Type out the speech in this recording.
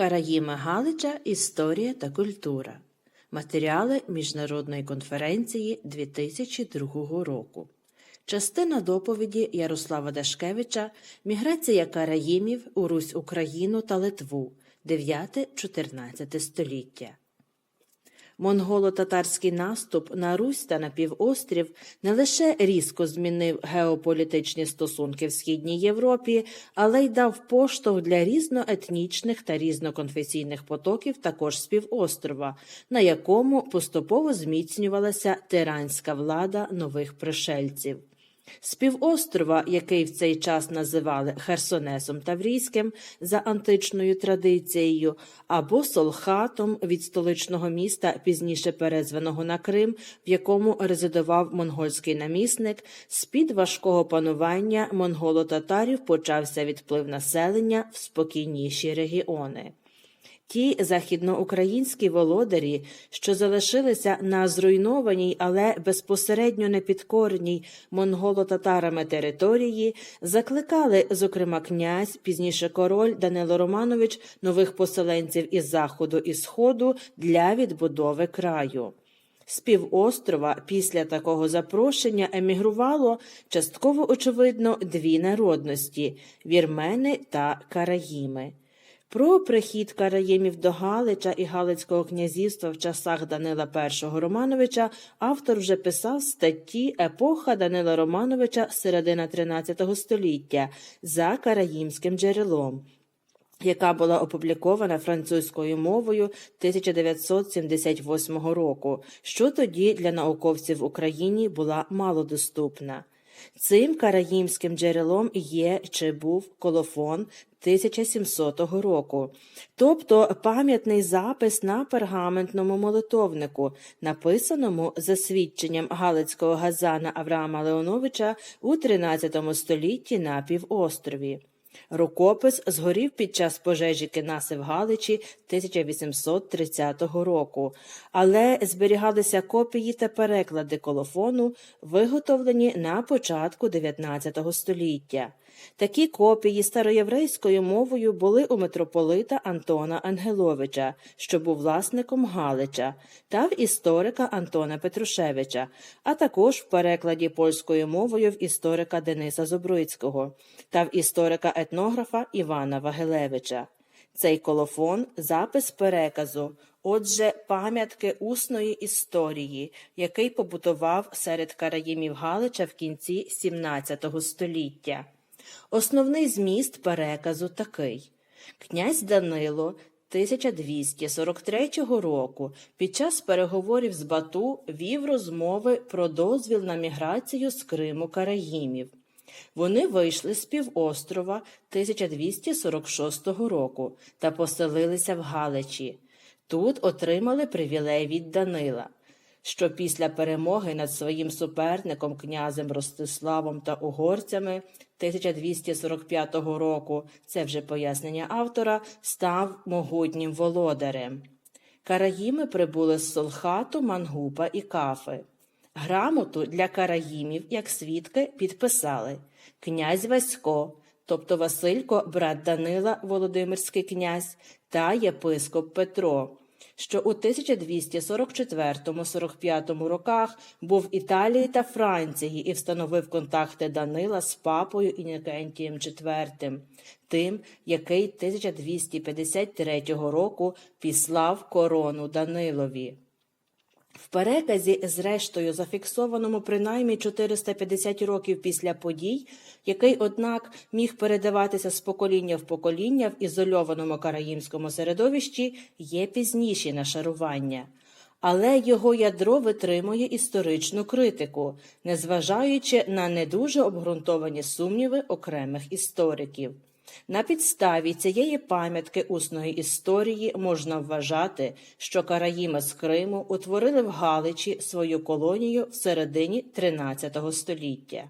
Караїма Галича Історія та культура. Матеріали Міжнародної конференції 2002 року. Частина доповіді Ярослава Дашкевича Міграція караїмів у Русь Україну та Литву 9-14 століття. Монголо-татарський наступ на Русь та на півострів не лише різко змінив геополітичні стосунки в Східній Європі, але й дав поштовх для різноетнічних та різноконфесійних потоків також з півострова, на якому поступово зміцнювалася тиранська влада нових пришельців. З півострова, який в цей час називали Херсонесом Таврійським за античною традицією, або Солхатом від столичного міста, пізніше перезваного на Крим, в якому резидував монгольський намісник, з-під важкого панування монголо-татарів почався відплив населення в спокійніші регіони. Ті західноукраїнські володарі, що залишилися на зруйнованій, але безпосередньо непідкореній монголо-татарами території, закликали, зокрема, князь, пізніше король Данило Романович, нових поселенців із заходу і сходу для відбудови краю. З півострова після такого запрошення емігрувало частково очевидно дві народності вірмени та караїми. Про прихід караїмів до Галича і Галицького князівства в часах Данила І Романовича автор вже писав статті Епоха Данила Романовича середина XIII століття за караїмським джерелом. Яка була опублікована французькою мовою 1978 року, що тоді для науковців в Україні була малодоступна. Цим караїмським джерелом є чи був колофон 1700 року, тобто пам'ятний запис на пергаментному молитовнику, написаному за свідченням Галицького газана Авраама Леоновича у 13 столітті на півострові. Рукопис згорів під час пожежі Кенаси в Галичі 1830 року, але зберігалися копії та переклади колофону, виготовлені на початку 19 століття. Такі копії староєврейською мовою були у митрополита Антона Ангеловича, що був власником Галича, та в історика Антона Петрушевича, а також в перекладі польською мовою в історика Дениса Зобруйського та в історика етнографа Івана Вагелевича. Цей колофон запис переказу, отже, пам'ятки усної історії, який побутував серед караїмів Галича в кінці XVII століття. Основний зміст переказу такий: князь Данило 1243 року під час переговорів з Бату вів розмови про дозвіл на міграцію з Криму Караїмів. Вони вийшли з півострова 1246 року та поселилися в Галичі. Тут отримали привілей від Данила що після перемоги над своїм суперником князем Ростиславом та угорцями 1245 року, це вже пояснення автора, став могутнім володарем. Караїми прибули з Солхату, Мангупа і Кафи. Грамоту для караїмів, як свідки, підписали князь Васько, тобто Василько, брат Данила, Володимирський князь, та єпископ Петро що у 1244-45 роках був в Італії та Франції і встановив контакти Данила з папою Інокентієм IV, тим, який 1253 року післав корону Данилові. В переказі, зрештою, зафіксованому принаймні 450 років після подій, який, однак, міг передаватися з покоління в покоління в ізольованому караїмському середовищі, є пізніші нашарування. Але його ядро витримує історичну критику, незважаючи на не дуже обґрунтовані сумніви окремих істориків. На підставі цієї пам'ятки усної історії можна вважати, що Караїми з Криму утворили в Галичі свою колонію в середині XIII століття.